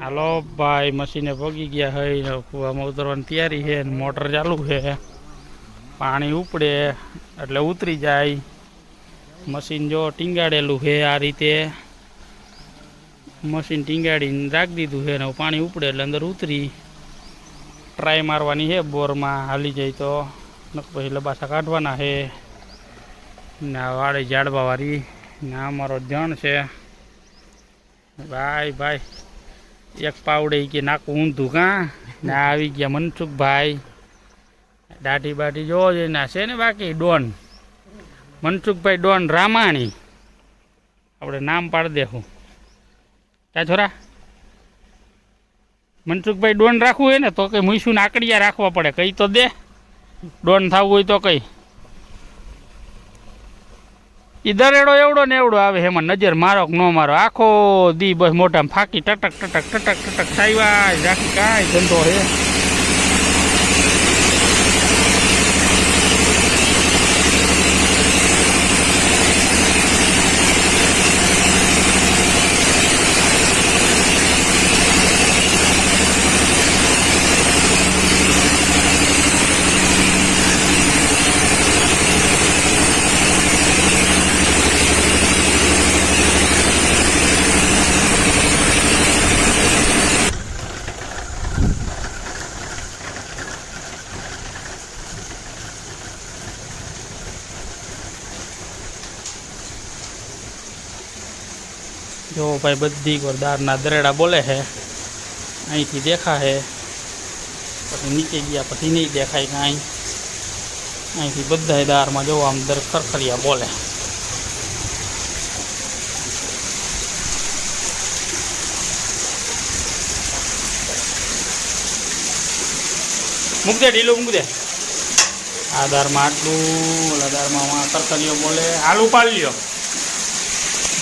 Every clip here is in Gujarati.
હાલો, ભાઈ મશીને પગી ગયા હોય કૂવામાં ઉતરવાની તૈયારી છે મોટર ચાલુ છે પાણી ઉપડે, એટલે ઉતરી જાય. મશીન જો ટીંગાડેલું છે આ રીતે. મશીન ટીંગાડીને રાખી દીધું છે ને પાણી ઉપડે, એટલે અંદર ઉતરી. ટ્રાય મારવાની છે બોરમાં, હાલી જાય તો. પછી લબાસા કાઢવાના છે ને આ વાળી ઝાડવાવાળી ને અમારો જણ છે. ભાઈ ભાઈ. એક પાવડે કે નાખું ઊંધું, કાં? ને આવી ગયા મનસુખભાઈ. દાઢી બાઢી જોવો જોઈએ ના છે ને બાકી, ડોન. મનસુખભાઈ ડોન રામાણી. આપણે નામ પાડી દેવું ક્યાં છોરા. મનસુખભાઈ ડોન રાખવું હોય ને તો કંઈ મૂઈશું નાકડિયા રાખવા પડે. કઈ તો દે. ડોન થવું હોય તો કઈ. ઈ દરેડો એવડો ને એવડો આવે એમાં નજર મારો કે ન મારો. આખો દી બસ મોઢામાં ફાકી ટટક ટટક ટટક ટટક સાઈવા રાખી કાંઈ ધંધો હે જો ભાઈ બધી ગોરદારના દરેડા બોલે છે. અહીંથી દેખા છે પછી નીચે ગયા, પછી નહીં દેખાય કાંઈ. અહીંથી બધા દારમાં જોવા, આમ દર ખરખરિયા બોલે. મૂક દે, ઢીલું મૂક દે. આ દારમાં આટલું, ઓલા દારમાં ખરખરિયો બોલે. આલુ પાડી લ્યો.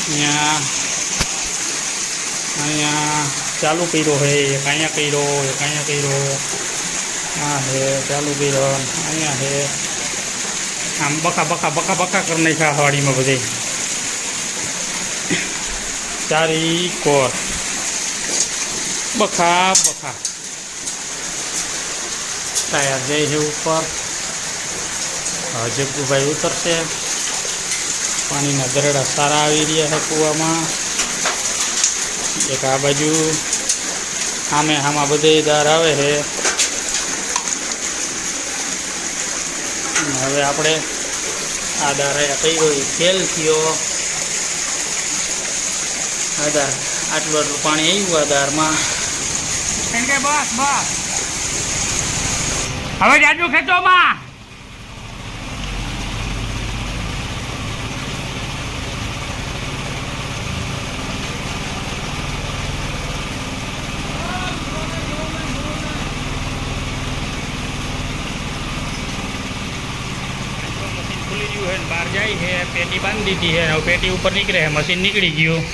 અહીંયા અહીંયા ચાલુ કર્યો હે, એક અહીંયા કર્યો, એક અહીંયા કર્યો. હા હે, ચાલુ કર્યો, અહીંયા હે. આમ બકા બકા બકા બકા કરી નાખ્યા વાડીમાં બધે. ચારી કોર. બખા બખા. ટાયર જાય છે ઉપર. હવે જગ્ગુભાઈ ઉતરશે. પાણીના દરડા સારા આવી રહ્યા છે કૂવામાં. એક આ બાજુ આમે આમાં બધે દાર આવે છે. હવે આપણે આ દાર કઈ કર્યો ફેલ થયો. આ દાર આટલું આટલું પાણી આવ્યું આ દારમાં બસ બસ. હવે જાજુ ખેંચો ગયું છે બહાર જાય છે પેટી બાંધી દીધી છે હવે પેટી ઉપર નીકળે છે મશીન નીકળી ગયું.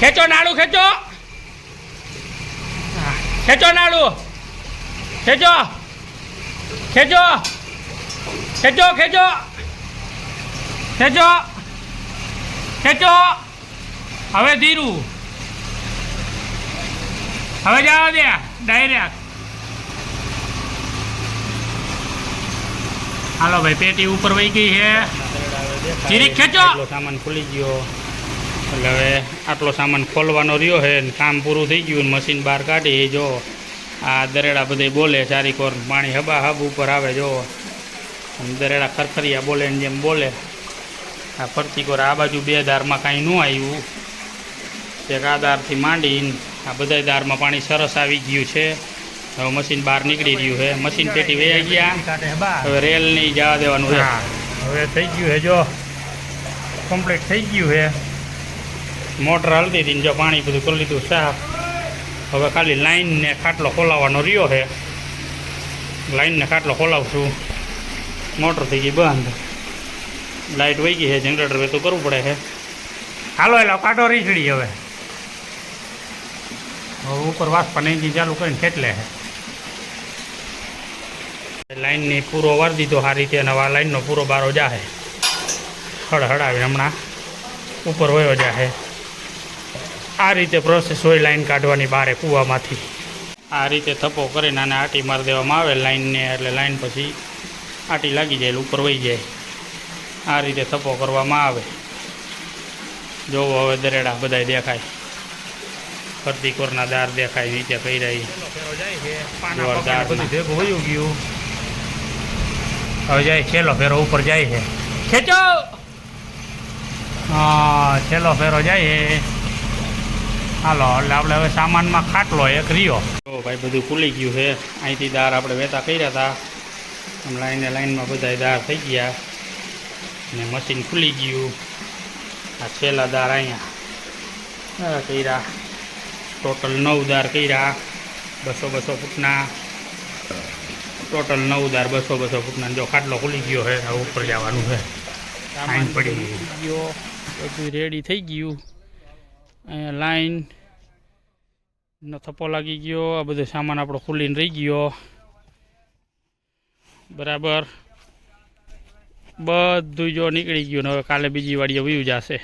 ખેંચો નાળું, ખેંચો. ખેંચો નાળું. ખેંચો. ખેંચો. ખેંચો ખેંચો. ખેંચો. ખેંચો. હવે ધીરું. હવે જવા દે, ડાયરેક્ટ. હાલો ભાઈ, પેટી ઉપર વહી ગઈ છે. ચીરી ખેંચો. સામાન ખુલી ગયો. એટલે હવે આટલો સામાન ખોલવાનો રહ્યો છે કામ પૂરું થઈ ગયું મશીન બહાર કાઢી જો. આ દરેડા બધે બોલે ચારી કોર પાણી હબા હબ ઉપર આવે, જો. દરેડા ખરખરિયા બોલે ને જેમ બોલે. આ ફરતી કોર આ બાજુ બે દારમાં કાંઈ ન આવ્યું. એક આ દારથી માંડીને આ બધા દારમાં પાણી સરસ આવી ગયું છે. હવે મશીન બહાર નીકળી રહ્યું છે. મશીન પેટી વે ગયા. હવે રેલ નહીં જવા દેવાનું છે. હવે થઈ ગયું છે જો. કમ્પ્લીટ થઈ ગયું છે. મોટર હલતી હતી ને જો પાણી બધું કરી લીધું સાફ. હવે ખાલી લાઈન ને ખાટલો ખોલાવવાનો રહ્યો છે. લાઈન ને ખાટલો ખોલાવશું. મોટર થઈ ગઈ બંધ. લાઇટ વહી ગઈ છે જનરેટર વે તો કરવું પડે છે. હાલો એલો કાંટો રીચડી હવે. હવે ઉપર વાસપા એન્જિન ચાલુ કરીને ખેંચલે છે. લાઈનની પૂરો વાર દીધો આ રીતે અને આ લાઈનનો પૂરો બારો જાહે. હળ હળાવી હમણાં. ઉપર વયો જાહે. આ રીતે પ્રોસેસ હોય લાઈન કાઢવાની બારે કૂવામાંથી. આ રીતે થપ્પો કરીને આને આટી મારી દેવામાં આવે લાઈનને એટલે લાઈન પછી આટી લાગી જાય ઉપર વહી જાય. આ રીતે થપ્પો કરવામાં આવે. જોવો હવે દરેડા બધાય દેખાય. ફરતી કોરના દાર દેખાય નીચે કઈ રહી જોરદાર ભેગું વયું ગયું. હવે જાય છેલ્લો ફેરો ઉપર જાય છે. ખેંચો! હા, છેલ્લો ફેરો જાય છે. હાલો, એટલે આપણે હવે સામાનમાં ખાટલો એક રહ્યો. તો ભાઈ બધું ખુલી ગયું છે. અહીંથી દાર આપણે વહેતા કર્યા હતા. આમ લાઈને લાઈનમાં બધાય દાર થઈ ગયા. અને મશીન ખુલી ગયું. આ છેલ્લા દાર અહીંયા કર્યા. ટોટલ નવ દાર કર્યા. બસો બસો ફૂટના. ટોટલ નવ દાર બસો બસો ફૂટના જો ખાટલો ખુલી ગયો છે હવે ઉપર જવાનું છે. લાઈન પડી ગયો. બધું રેડી થઈ ગયું. અહીંયા લાઈન નો થપ્પો લાગી ગયો આ બધો સામાન આપણો ખુલીને રહી ગયો. બરાબર. બધું જો નીકળી ગયું ને હવે કાલે બીજી વાડીએ વયું જશે.